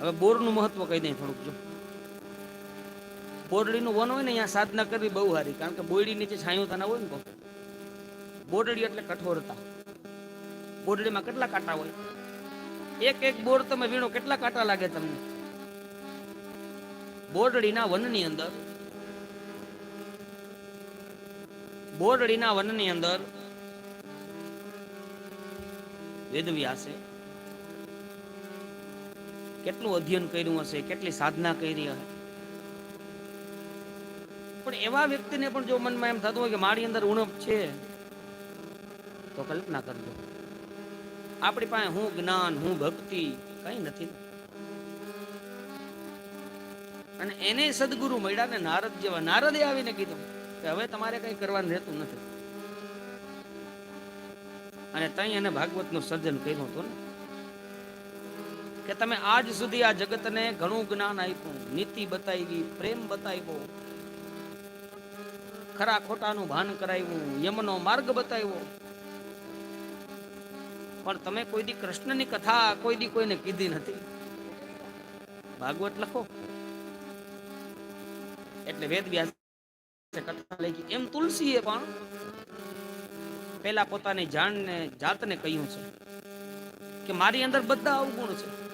હવે બોરનું મહત્વ કહી દઈ થોડુંક, જો. બોરડીનું વન હોય ને, અહીંયા સાધના કરવી બહુ સારી, કારણ કે બોરડી નીચે છાંયું તાના હોય ને બોરડી એટલે કઠોરતા. બોરડીમાં કેટલા કાંટા હોય? એક એક બોર તમે વીણો, કેટલા કાંટા લાગે તમને? બોરડીના વનની અંદર, બોરડીના વનની અંદર વેદવ્યાસે કેટલું અધ્યયન કર્યું હશે, કેટલી સાધના કરી હશે? પણ એવા વ્યક્તિને પણ જો મનમાં એમ થતું હોય કે મારી અંદર ઉણપ છે, તો કલ્પના કરજો. આપણી પાસે હું જ્ઞાન, હું ભક્તિ કઈ નથી. અને એને સદગુરુ મળ્યા ને નારદ જેવા, નારદે આવીને કીધું કે હવે તમારે કઈ કરવાનું રહેતું નથી. અને તઈ એને ભાગવતનું સર્જન કર્યું હતું ને. કે તમે આજ સુધી આ જગતને ઘણું જ્ઞાન આપ્યું, નીતિ બતાવી, પ્રેમ બતાવ્યો, ખરા ખોટાનું ભાન કરાવ્યું, યમનો માર્ગ બતાવ્યો. પણ તમે કોઈ દી કૃષ્ણની કથા કોઈ દી કોઈને કીધી નથી. ભાગવત લખો. એટલે વેદ વ્યાસ કથા લખી. એમ તુલસીએ પણ પેલા પોતાની જાણને, જાતને કહ્યું છે કે મારી અંદર બધા અવગુણ છે.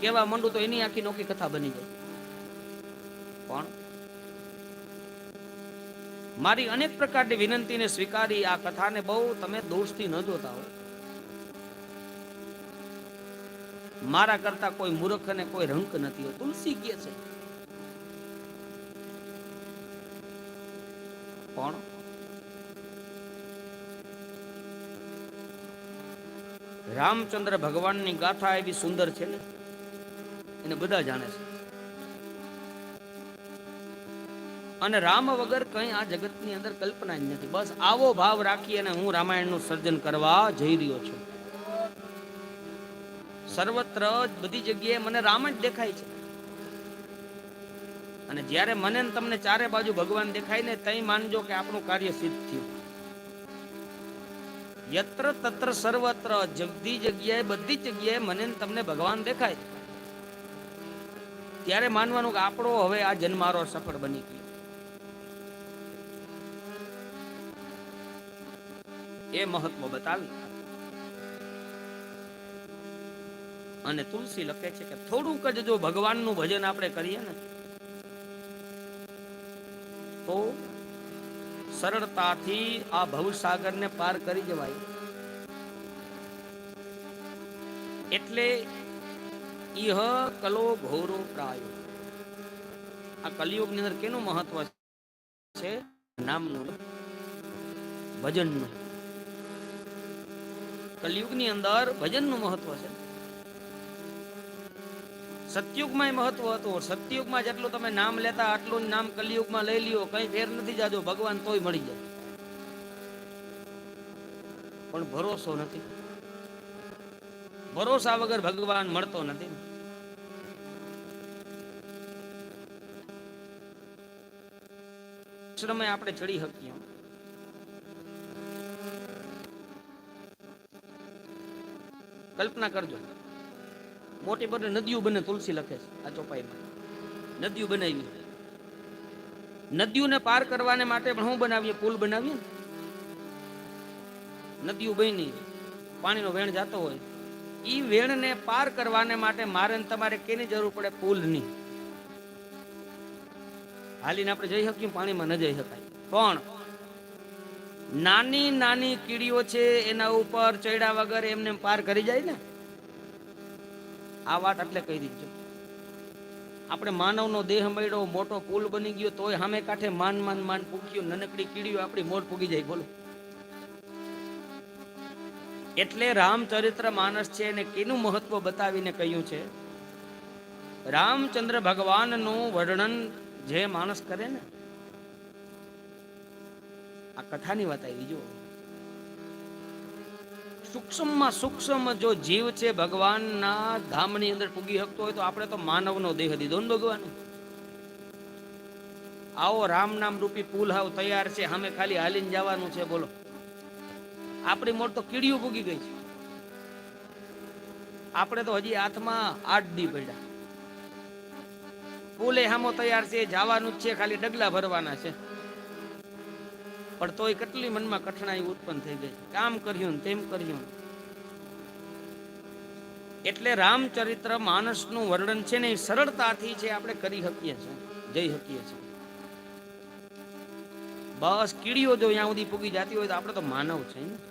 કેવા માંડું તો એની આખી નોખી કથા બની જાય પણ મારી અનેક પ્રકારની વિનંતીને સ્વીકારી આ કથાને બહુ તમે દોષથી ન જોતા હો. મારા કરતા કોઈ મૂર્ખ અને કોઈ રંક નથી તુલસી કે છે? પણ રામચંદ્ર ભગવાનની ગાથા એવી સુંદર છે ને? એને બધા જાણે છે. અને રામ વગર કઈ આ જગતની અંદર કલ્પના જ નથી. બસ આવો ભાવ રાખી અને હું રામાયણનું સર્જન કરવા જઈ રહ્યો છું. સર્વત્ર બધી જગ્યાએ મને રામ જ દેખાય છે. અને જ્યારે મને તમને ચારે બાજુ ભગવાન દેખાય ને તઈ માનજો કે આપણું કાર્ય સિદ્ધ થયું. યત્ર તત્ર સર્વત્ર જગદી જગ્યાએ બધી જગ્યાએ મને તમને ભગવાન દેખાય. ત્યારે માનવાનું કે આપણો હવે આ જન્મારો સફળ બની ગયો. એ મહત્વ બતાવી. અને તુલસી લખે છે કે થોડુંક જ જો ભગવાનનું ભજન આપણે કરીએ ને, તો સરળતાથી આ ભવસાગરને પાર કરી જવાય. એટલે ઇહ કલો ઘોરો પ્રાયો. આ કલિયુગની અંદર કેનું મહત્વ છે? નામનું ભજનનું. કલિયુગની અંદર ભજનનું મહત્વ છે. સતયુગમાં મહત્વ હતું. સતયુગમાં જેટલું તમે નામ લેતા, આટલું જ નામ કલિયુગમાં લઈ લ્યો. કઈ ફેર નથી જાજો. ભગવાન તોય મળી જાય. પણ ભરોસો નથી. ભરોસા વગર ભગવાન મળતો નથી. આશ્રમે આપણે ચડી શકીએ. કલ્પના કરજો. મોટી મોટી નદીઓ બને તુલસી લખે છે આ ચોપાઈમાં. નદીઓ બનાવી. નદીઓને પાર કરવાને માટે પણ શું બનાવીએ? પુલ બનાવીએ? નદીઓ બની. પાણીનો વેણ જતો હોય. ઈ વેણને પાર કરવાને માટે મારે તમારે કેની જરૂર પડે? પુલની. હાલીને આપણે જઈ શકીએ, પાણીમાં ન જઈ શકાય. પણ નાની નાની કીડીઓ છે, એના ઉપર ચડ્યા વગર એમને પાર કરી જાય ને, આ વાત એટલે કહી દીધો આપણે માનવનો દેહ મળ્યો, મોટો પુલ બની ગયો, તોય સામે કાંઠે માન માન માન પૂક્યું નનકડી કીડીઓ આપણી મોર પૂગી જાય, બોલો. એટલે રામચરિત્ર માનસ છે એને કેનું મહત્વ બતાવીને કહ્યું છે? રામચંદ્ર ભગવાનનું વર્ણન જે માણસ કરે ને, આ કથાની વાત આવી જો સૂક્ષ્મમાં સૂક્ષ્મ જો જીવ છે ભગવાનના ધામની અંદર પૂગી શકતો હોય તો આપણે તો માનવનો દેહ દીધો ને ભગવાન. આવો રામ નામ રૂપી પુલ હાવ તૈયાર છે અમે ખાલી હાલીને જવાનું છે, બોલો. આપણી મોટ તો કીડીઓ ભૂગી ગઈ છે. આપણે તો હજી હાથમાં આઠ દી પડ્યા. પુલે હામો તૈયાર છે, જવાનું છે, ખાલી ડગલા ભરવાના છે. પણ તોય કેટલી મનમાં કઠણાઈ ઉત્પન્ન થઈ ગઈ. કામ કર્યું તેમ કર્યું. એટલે રામચરિત્ર માનસનું વર્ણન છે ને એ સરળતાથી છે, આપણે કરી શકીએ છીએ, જઈ શકીએ છીએ. બસ કીડીઓ જો અહીંયા સુધી પૂગી જતી હોય તો આપણે તો માનવ છે ને.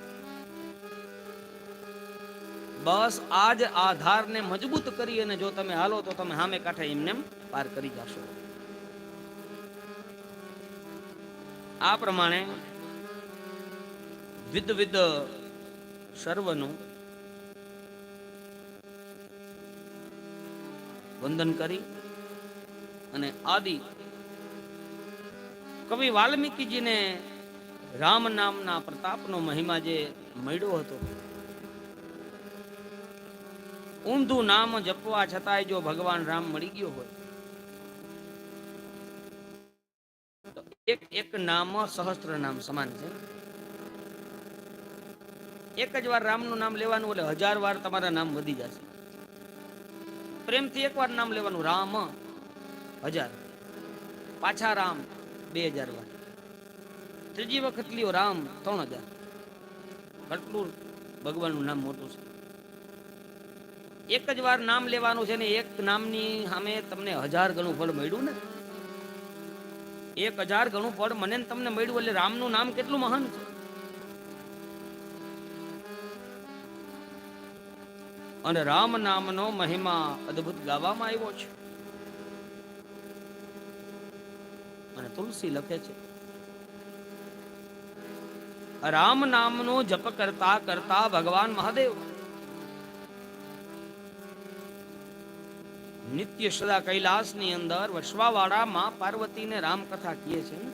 બસ આ જ આધારને મજબૂત કરી અને જો તમે હાલો તો તમે સામે કાંઠે એમને પાર કરી જશો. આ પ્રમાણે વિદ વિદ સર્વનું વંદન કરી અને આદિ કવિ વાલ્મીકીજીને રામ નામના પ્રતાપનો મહિમા જે મળ્યો હતો ઊંધું નામ જપવા છતાંય જો ભગવાન રામ મળી ગયો હોય. એક એક નામ સહસ્ત્ર નામ સમાન છે. એક જ વાર રામનું નામ લેવાનું એટલે હજાર વાર તમારા નામ વધી જશે. પ્રેમથી એક વાર નામ લેવાનું, રામ હજાર. પાછા રામ બે હજાર વાર. ત્રીજી વખત લ્યો, રામ ત્રણ હજાર. કેટલું ભગવાનનું નામ મોટું છે. એક જ વાર નામ લેવાનું છે ને એક નામની સામે તમને હજાર ગણું ફળ મળ્યું ને? એક હજાર ગણું ફળ મને તમને મળ્યું એટલે રામનું નામ કેટલું મહાન છે? અને રામ નામનો મહિમા અદ્ભુત ગાવામાં આવ્યો છે. અને તુલસી લખે છે, રામ નામનો જપ કરતા કરતા ભગવાન મહાદેવ નિત્ય સદા કૈલાસની અંદર વર્ષવાવાળા માં પાર્વતીને રામકથા કહે છે. ને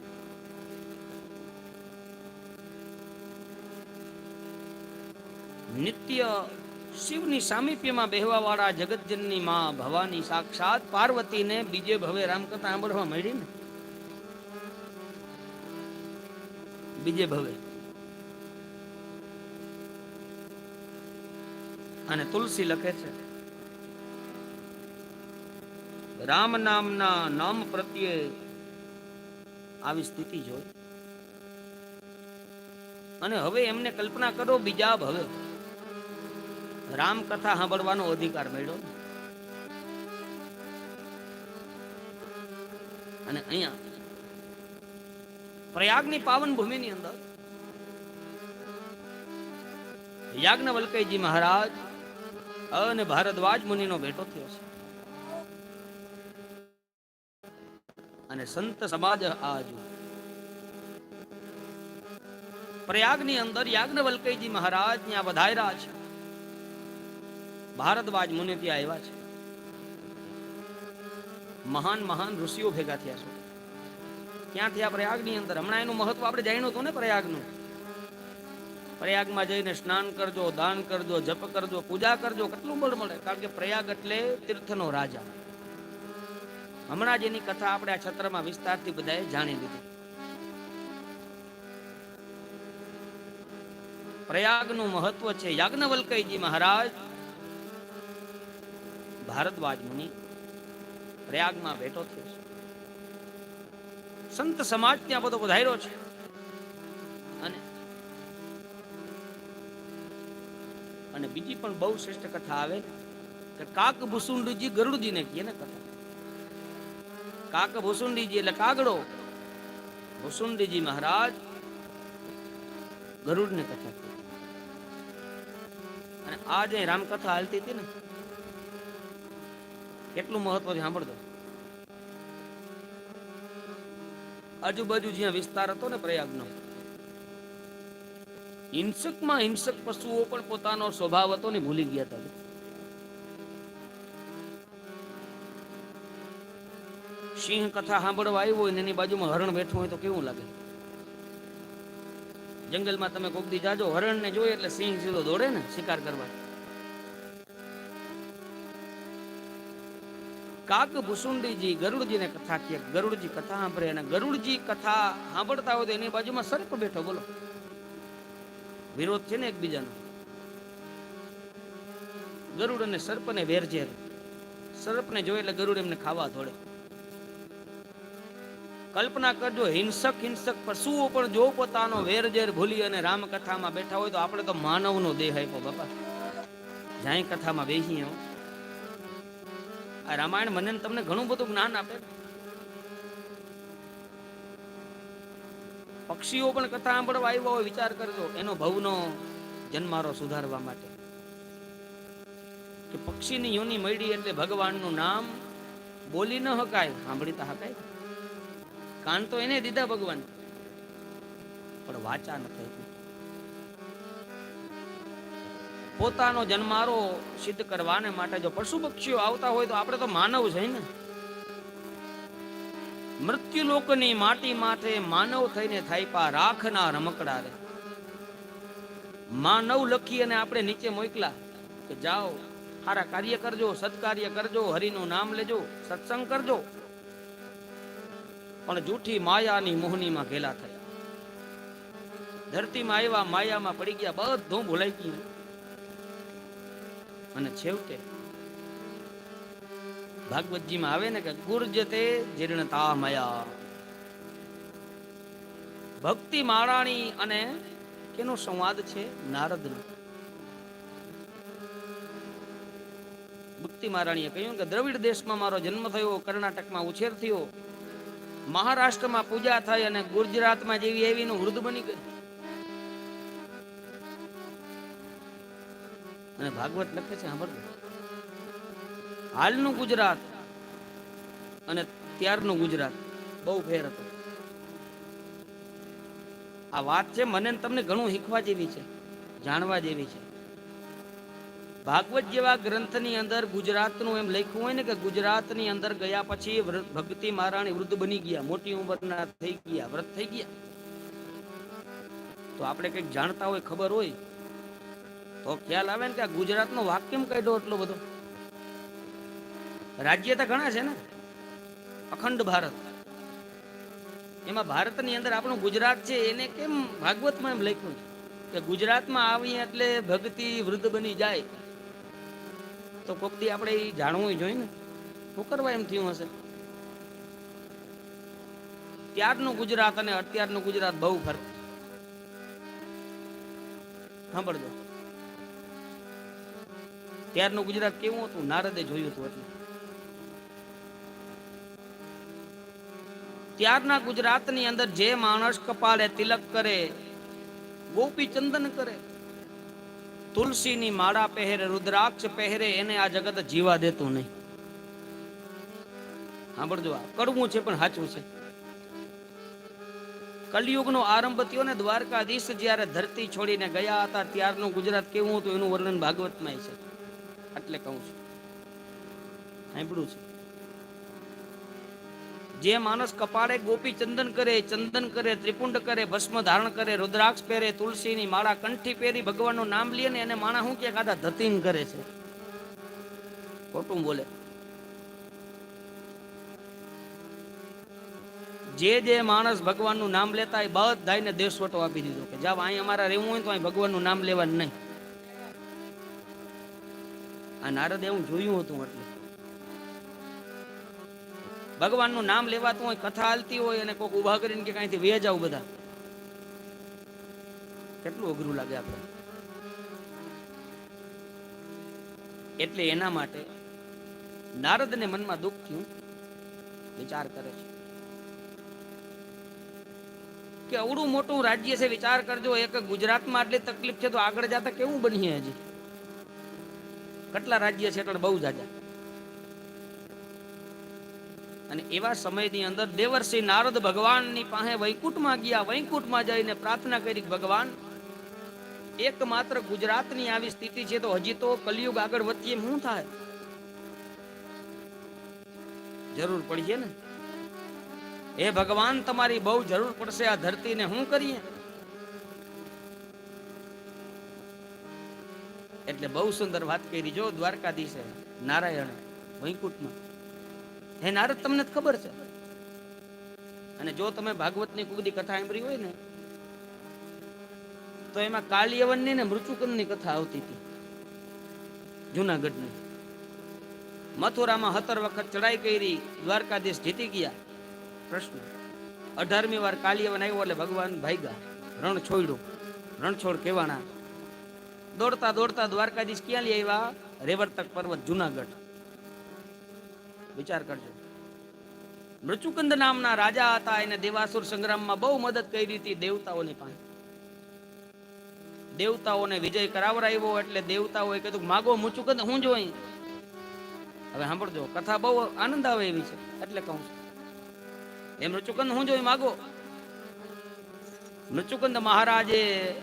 નિત્ય શિવની સામીપ્યમાં બેહવા વાળા જગતજનની માં ભવાની સાક્ષાત પાર્વતીને બીજે ભવે રામકથા સાંભળવા મળી ને? બીજે ભવે. અને તુલસી લખે છે. રામ નામના નામ પ્રત્યે આવી સ્થિતિ જોઈ. અને હવે એમને કલ્પના કરો બીજા હવે. રામ કથા સાંભળવાનો અધિકાર મળ્યો. અને અહીંયા પ્રયાગની પાવન ભૂમિની અંદર યાજ્ઞવલ્કયજી મહારાજ અને ભારદ્વાજ મુનિનો ભેટો થયો છે. અને સંત સમાજ આજુ. પ્રયાગની અંદર યાજ્ઞવલ્કયજી મહારાજ ત્યાં વધાર્યા છે. ભારદ્વાજ મુનિ ત્યાં આવ્યા છે. મહાન મહાન ઋષિઓ ભેગા થયા છે. ક્યાં થયા પ્રયાગની અંદર, હમણાં એનું મહત્વ આપણે જાણ્યું હતું ને પ્રયાગનું? પ્રયાગમાં જઈને સ્નાન કરજો, દાન કરજો, જપ કરજો, પૂજા કરજો, કેટલું બળ મળે? કારણ કે પ્રયાગ એટલે તીર્થનો રાજા. હમણાં જ એની કથા આપણે આ છત્રમાં વિસ્તારથી બધાએ જાણી લીધી. પ્રયાગનું મહત્વ છે યાજ્ઞવલ્કયજી મહારાજ, ભારદ્વાજ મુનિ પ્રયાગમાં બેઠો થયો છે. સંત સમાજ ત્યાં બધો વધાર્યો છે. અને અને બીજી પણ બહુ શ્રેષ્ઠ કથા આવે કે કાક ભૂસુંડજી ગરુડજીને કહે ને કથા. કાક ભૂસુંડીજી એટલે કાગડો. ભૂસુંડીજી મહારાજ ગરુડને કથા અને આ જે રામકથા હાલતી હતી ને, કેટલું મહત્વ સાંભળતો આજુબાજુ જ્યાં વિસ્તાર હતો ને પ્રયાગનો, હિંસકમાં હિંસક પશુઓ પણ પોતાનો સ્વભાવ હતો ને ભૂલી ગયા હતા. સિંહ કથા સાંભળવા આવ્યો હોય ને એની બાજુમાં હરણ બેઠું હોય તો કેવું લાગે? જંગલમાં તમે કોક દી જાજો હરણ ને જોઈએ એટલે સિંહ સીધો દોડે ને શિકાર કરવા. કાક ભૂસુંડીજી ગરુડજીને કથા કહે, ગરુડજી કથા સાંભળે અને ગરુડજી કથા સાંભળતા હોય તો એની બાજુમાં સર્પ બેઠો, બોલો. વિરોધ છે ને એકબીજાનો? ગરુડ અને સર્પને વેરઝેર. સર્પને જોઈએ એટલે ગરુડ એમને ખાવા દોડે. કલ્પના કરજો, હિંસક હિંસક પશુઓ પણ જો પોતાનો વેરઝેર ભૂલી અને રામકથામાં બેઠા હોય તો આપણે તો માનવનો દેહ આપ્યો બાપા. જાય કથામાં બેસીએ આ રામાયણ મને તમને ઘણું બધું જ્ઞાન આપે. પક્ષીઓ પણ કથા સાંભળવા આવ્યા હોય, વિચાર કરજો, એનો ભવનો જન્મારો સુધારવા માટે. કે પક્ષીની યોની મળી એટલે ભગવાનનું નામ બોલી ન હકાય સાંભળી તો હકાય. કાન તો એને દીધા ભગવાન. પણ વાચા નથી પોતાનો જન્મારો સિદ્ધ કરવાને માટે જો પશુ પક્ષીઓ આવતા હોય તો આપણે તો માનવ છે ને. મૃત્યુ લોકની માટી માથે માનવ થઈને થાય પા રાખના રમકડા રે. માનવ લખી અને આપણે નીચે મોકલા કે જાઓ સારા કાર્ય કરજો, સત્કાર્ય કરજો, હરિનું નામ લેજો, સત્સંગ કરજો. પણ જૂઠી માયાની મોહનીમાં ઘેલા થયા. ધરતીમાં આવ્યા, માયામાં પડી ગયા, બધું ભૂલાઈ ગયું. અને છેવટે ભાગવતજીમાં આવે ને કે ગુર્જતે જીર્ણતા માયા. ભક્તિ માળાણી અને કેનો સંવાદ છે? નારદનો. ભક્તિ મહારાણીએ કહ્યું કે દ્રવિડ દેશમાં મારો જન્મ થયો, કર્ણાટકમાં ઉછેર થયો. મહારાષ્ટ્રમાં પૂજા થઈ અને ગુજરાતમાં જેવી એવીનું વૃદ્ધ બની ગયું અને ભાગવત લખે છે, સાંભળજો. હાલનું ગુજરાત અને ત્યારનું ગુજરાત બહુ ફેર હતો. આ વાત છે, મને તમને ઘણું શીખવા જેવી છે, જાણવા જેવી છે. ભાગવત જેવા ગ્રંથની અંદર ગુજરાતનું એમ લખ્યું હોય ને કે ગુજરાતની અંદર ગયા પછી ભક્તિ મહારાણી વૃદ્ધ બની ગયા, મોટી ઉંમરના થઈ ગયા, વ્રત થઈ ગયા. તો આપણે કંઈક જાણતા હોય, ખબર હોય, તો ખ્યાલ આવે ને કે ગુજરાતનો વાક કાઢ્યો એટલો બધો. રાજ્ય તો ઘણા છે ને, અખંડ ભારત. એમાં ભારતની અંદર આપણું ગુજરાત છે, એને કેમ ભાગવતમાં એમ લખ્યું છે? કે ગુજરાતમાં આવી એટલે ભક્તિ વૃદ્ધ બની જાય. તો કોક દી આપણે એ જાણવું જોઈએ ને. શું કરવા એમ થયું હશે? ત્યારનું ગુજરાત અને અત્યારનું ગુજરાત બહુ ફરક સાંભળજો. ત્યારનું ગુજરાત કેવું હતું? નારદે જોયું હતું એટલે. ત્યારના ગુજરાતની અંદર જે માણસ કપાળે તિલક કરે ગોપી ચંદન કરે તુલસીની માળા પહેરે, રુદ્રાક્ષ પહેરે, એને આ જગત જીવા દેતું નહીં. સાંભળજો, આ કડવું છે પણ સાચું છે. કલયુગનો આરંભ થયો ને દ્વારકાધીશ જ્યારે ધરતી છોડીને ગયા હતા, ત્યારનું ગુજરાત કેવું હતું એનું વર્ણન ભાગવતમાં છે. એટલે કહું છું. સાંભળ્યું છે. જે માણસ કપાળે ગોપી ચંદન કરે ચંદન કરે, ત્રિપુંડ કરે, ભસ્મ ધારણ કરે, રુદ્રાક્ષ પહેરે, તુલસીની માળા કંઠી પહેરી ભગવાનનું નામ લે ને એને માણા શું કે કાદા ધતીન કરે છે? ખોટું બોલે. જે જે માણસ ભગવાનનું નામ લેતા એ બધાને દેશવટો આપી દીધો કે જાવ અહીં અમારા રહેવું હોય તો અહીં ભગવાનનું નામ લેવાનું નહીં. આ નારદ એવું જોયું હતું એટલે. ભગવાનનું નામ લેવાતું હોય, કથા હાલતી હોય અને કોઈક ઊભા કરીને કે કાંઈથી વે જાવ બધા. કેટલું અઘરું લાગે આપણે એટલે એના માટે નારદને મનમાં દુઃખ થયું, વિચાર કરે છે. કે અવડું મોટું રાજ્ય છે, વિચાર કરજો, એક ગુજરાતમાં આટલી તકલીફ છે, તો આગળ જતા કેવું બનીએ હજી? કેટલા રાજ્ય છે, એટલે બહુ જાજા. અને એવા સમયની અંદર દેવર્ષિ નારદ ભગવાનની પાસે વૈકુંઠમાં ગયા, વૈકુંઠમાં જઈને પ્રાર્થના કરી ભગવાન, એકમાત્ર ગુજરાતની આવી સ્થિતિ છે તો હજી તો કલયુગ આગળ વધીએ, શું થાય? જરૂર પડશે ને? હે ભગવાન, તમારી બહુ જરૂર પડશે આ ધરતીને શું કરીએ? એટલે બહુ સુંદર વાત કરી જો દ્વારકાધીશે, નારાયણ, વૈકુંઠમાં. હે નારદ તમને ખબર છે. અને જો તમે ભાગવતની કુગદી કથા સાંભળી હોય ને તો એમાં કાલિયવનની ને મૃત્યુકનની કથા આવતી હતી. જુનાગઢની. મથુરામાં હતર વખત ચડાઈ કરી દ્વારકાધીશ જીતી ગયા. પ્રશ્ન. અઢારમી વાર કાલિયવન આવ્યો એટલે ભગવાન ભાગ્યા. રણ છોડ્યું. રણછોડ કેવાણા. દોડતા દોડતા દ્વારકાધીશ ક્યાં લઈ આવ્યા? રેવર્તક પર્વત જુનાગઢ. વિચાર કરજો. મૃચુકંદ નામના રાજા હતા, એને દેવાસુર સંગ્રામમાં બહુ મદદ કરી હતી દેવતાઓની પાસે. દેવતાઓને વિજય કરાવરાવ્યો એટલે દેવતાઓએ કીધું, માગો મુચુકંદ હું જોઈ. હવે સાંભળજો, કથા બહુ આનંદ આવે એવી છે, એટલે કહું છું. એ મૃચુકંદ હું જોઈ, માગો. મૃચુકંદ મહારાજે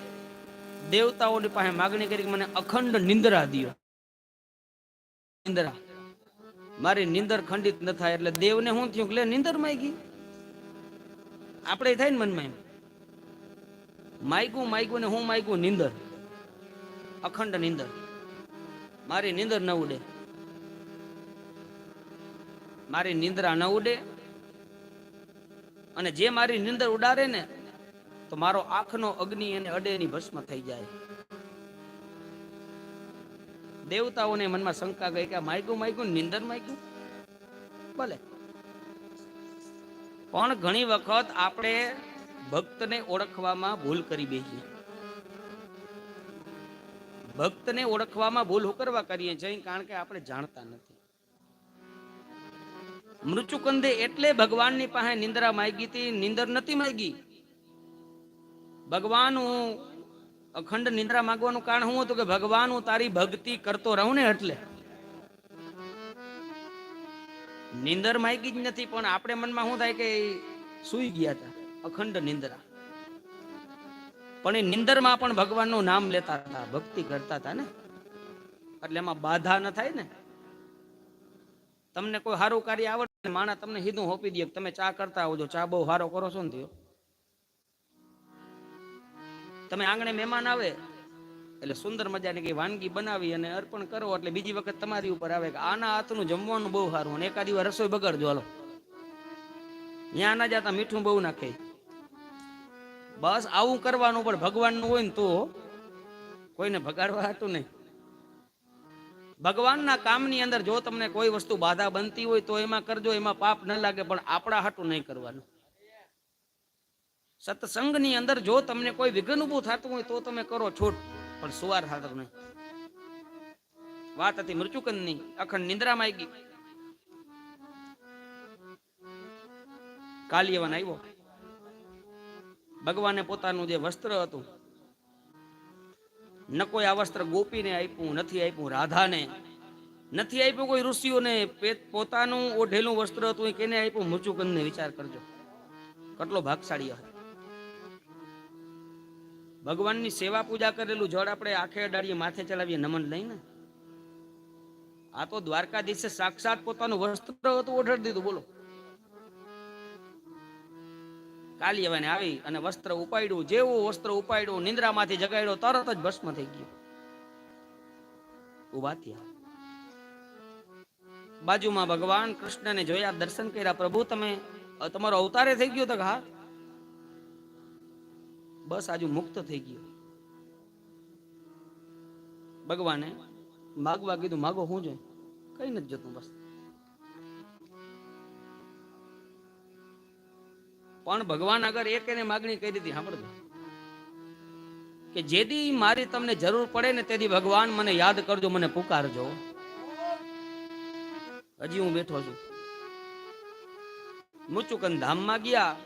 દેવતાઓની પાસે માગણી કરી મને અખંડ નિંદ્રા દિયો. નિંદ્રા. મારી નિંદર ખંડિત ન થાય એટલે દેવને શું થયું લે, નિંદર માગી. આપણે થાય ને મનમાં એમ. માયકું માયકું ને હું માયકું નિંદર. અખંડ નિંદર. મારી નિંદર ન ઉડે. મારી નિંદ્રા ન ઉડે. અને જે મારી નિંદર ઉડાડે ને, તો મારો આંખનો અગ્નિ એને અડેની ભસ્મ થઈ જાય. દેવતાઓને મનમાં શંકા ગઈ કે માયકું માગ્યું નિંદર માયકું? ભલે. પણ ઘણી વખત આપણે ભક્તને ઓળખવામાં ભૂલ કરી બેસીએ ભક્તને ઓળખવામાં ભૂલ કરવા કરીએ છીએ કારણ કે આપણે જાણતા નથી. મૃત્યુકંદે એટલે ભગવાનની પાસે નિંદ્રા માગી હતી, નિંદર નથી માગી. ભગવાન હું અખંડ નિંદ્રા માંગવાનું કારણ શું હતું કે ભગવાન હું તારી ભક્તિ કરતો રહું ને એટલે? નિંદર માગી જ નથી, પણ આપણે મનમાં શું થાય કે સુઈ ગયા હતા, અખંડ નિંદ્રા. પણ એ નિંદરમાં પણ ભગવાનનું નામ લેતા હતા, ભક્તિ કરતા હતા ને? એટલે એમાં બાધા ન થાય ને? તમને કોઈ સારું કાર્ય આવડે માણા તમને સીધું હોપી દે તમે ચા કરતા આવજો, ચા બહુ સારો કરો છો ને થયો તમે આંગણે મહેમાન આવે, એટલે સુંદર મજાની કઈ વાનગી બનાવી અને અર્પણ કરો, એટલે બીજી વખત તમારી ઉપર આવે કે આના હાથનું જમવાનું બહુ સારું અને એકાદી વાર રસોઈ બગાડજો, હાલો. ત્યાં ના જતા મીઠું બહુ નાખે. બસ આવું કરવાનું પણ ભગવાનનું હોય ને તો કોઈને ભગાડવા હતું નહીં. ભગવાનના કામની અંદર જો તમને કોઈ વસ્તુ બાધા બનતી હોય તો એમાં કરજો, એમાં પાપ ન લાગે, પણ આપણા હાટું નહીં કરવાનું. સત્સંગની અંદર જો તમને કોઈ વિઘ્ન ઊભું થતું હોય તો તમે કરો છૂટ. પણ સુવાર થતું નહીં. વાત હતી મૃત્યુકંદની. અખંડ નિંદ્રામાં આવી ગઈ કાલિયવન આવ્યો. ભગવાને પોતાનું જે વસ્ત્ર હતું, ન કોઈ આ વસ્ત્ર ગોપીને આપ્યું, નથી આપ્યું, રાધાને. નથી આપ્યું કોઈ ઋષિઓને પોતાનું ઓઢેલું વસ્ત્ર હતું એ કેને આપ્યું? મૃચુકંદને વિચાર કરજો. કેટલો ભાગશાળી હતો ભગવાનની સેવા પૂજા કરેલું જળ આપણે આખે અડાડીએ, માથે ચલાવીએ, નમન લઈને. આ તો દ્વારકાધીશે સાક્ષાત પોતાનું વસ્ત્ર હતું, ઓઢાડી દીધું, બોલો. કાલિયવાને આવી અને વસ્ત્ર ઉપાડ્યું, જેવું વસ્ત્ર ઉપાડ્યું, નિંદ્રામાંથી જગાડ્યો, તરત જ ભસ્મ થઈ ગયું. ઊભા થયા. બાજુમાં ભગવાન કૃષ્ણને જોયા, દર્શન કર્યા, પ્રભુ તમે તમારો અવતારે થઈ ગયો તો હા? બસ આજુ મુક્ત થઈ ગયો. ભગવાને માગવા કીધું, માગો હું જોઈએ કઈ નથી જતું બસ. પણ ભગવાન આગળ એક એને માગણી કરી હતી સાંભળજો. કે જેદી મારી તમને જરૂર પડે ને તેથી ભગવાન મને યાદ કરજો, મને પુકારજો. હજી હું બેઠો છું. મુચુકન ધામમાં ગયા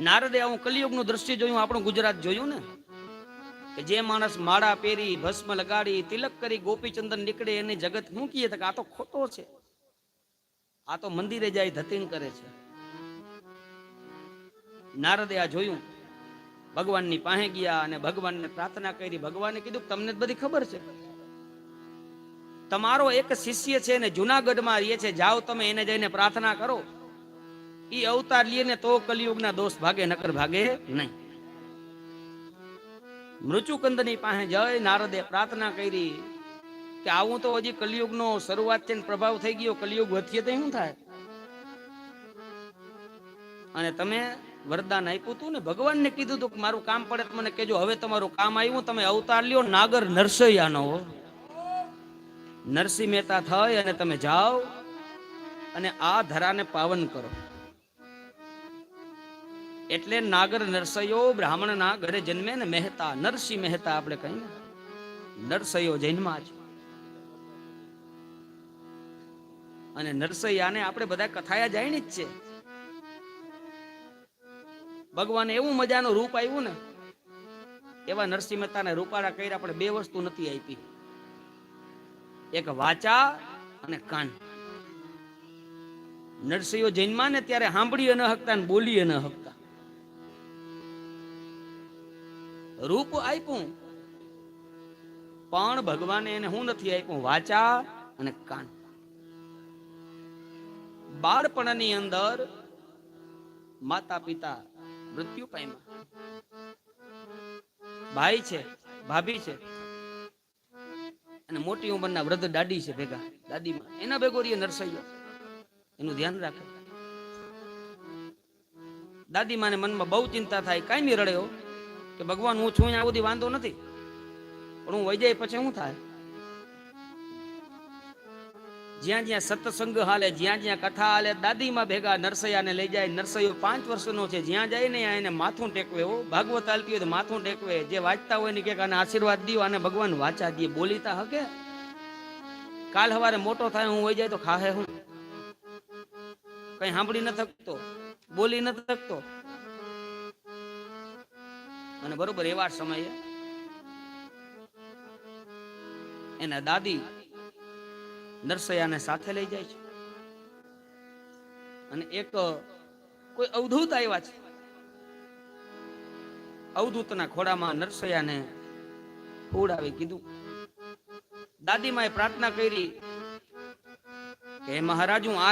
નારદે આવું કલિયુગનું દ્રશ્ય જોયું, આપણું ગુજરાત જોયું ને? કે જે માણસ માળા પહેરી, ભસ્મ લગાડી, તિલક કરી ગોપીચંદન નીકળે, એને જગત શું કહીએ તો કે આ તો ખોટો છે. આ તો મંદિરે જાય ધતીન કરે છે. નારદે આ જોયું. ભગવાનની પાસે ગયા અને ભગવાનને પ્રાર્થના કરી. ભગવાને કીધું તમને બધી ખબર છે. તમારો એક શિષ્ય છે ને જુનાગઢમાં રહે છે. જાઓ તમે એને જઈને પ્રાર્થના કરો. ઈ અવતાર લે ને તો કલિયુગના દોષ ભાગે, નકર ભાગે નહીં. મૃત્યુકંદની પાસે જય નારદે પ્રાર્થના કરી કે આવું તો હજી કલિયુગનો શરૂઆત છે ને પ્રભાવ થઈ ગયો, કલિયુગ વધીએ તો શું થાય. અને તમે વરદાન આપ્યું હતું ને, ભગવાનને કીધું હતું કે મારું કામ પડે તો મને કહેજો, હવે તમારું કામ આવ્યું, તમે અવતાર લ્યો, નાગર નરસૈયાનો નરસિંહ મહેતા થઈ અને તમે જાઓ અને આ ધરાને પાવન કરો. એટલે નાગર નરસયો બ્રાહ્મણના ઘરે જન્મે ને મહેતા, નરસિંહ મહેતા આપણે કહીએ. નરસયો જન્મા છે અને નરસૈયાને આપણે બધા કથાયા જાણી જ છે ભગવાને એવું મજાનું રૂપ આવ્યું ને, એવા નરસિંહ મહેતાને રૂપાળા કરી આપણે બે વસ્તુ નથી આપી. એક વાચા અને કાન. નરસિંહો જન્મા ને ત્યારે સાંભળીએ ન હકતા ને બોલીએ ન હકતા. રૂપ આપ્યું. પણ ભગવાને એને હું નથી આપ્યું? વાચા અને કાન. બાળપણની અંદર માતા પિતા મૃત્યુ પામ્યા. ભાઈ છે, ભાભી છે અને મોટી ઉંમરના વૃદ્ધ દાદી છે ભેગા. દાદીમાં એના ભેગો રહીએ નરસૈયો. એનું ધ્યાન રાખે. દાદીમાને મનમાં બહુ ચિંતા થાય, કાંઈ નહીં રડ્યો કે ભગવાન, હું છું આ બધી વાંધો નથી. પણ હું વહી જાય પછી શું થાય? જ્યાં જ્યાં સત્સંગ હાલે, જ્યાં જ્યાં કથા હાલે, દાદીમાં ભેગા નરસૈયાને લઈ જાય. નરસૈયો પાંચ વર્ષનો છે, જ્યાં જાય ને એને માથું ટેકવે એવો ભાગવત હાલતી હોય તો માથું ટેકવે. જે વાંચતા હોય ને કે આને આશીર્વાદ દીઓ અને ભગવાન વાંચા દે. બોલીતા હકે? કાલ હવારે મોટો થાય, હું હોય જાય તો ખાહે હું? કઈ સાંભળી ન થકતો બોલી ન થકતો અને બરોબર એવા સમયે એના દાદી નરસૈયાને સાથે લઈ જાય છે. અને એક કોઈ અવધૂત આવ્યા છે. અવધૂતના ખોડામાં નરસૈયાને ઉડાવી કીધું. દાદીમાએ પ્રાર્થના કરી કે મહારાજ, હું આજ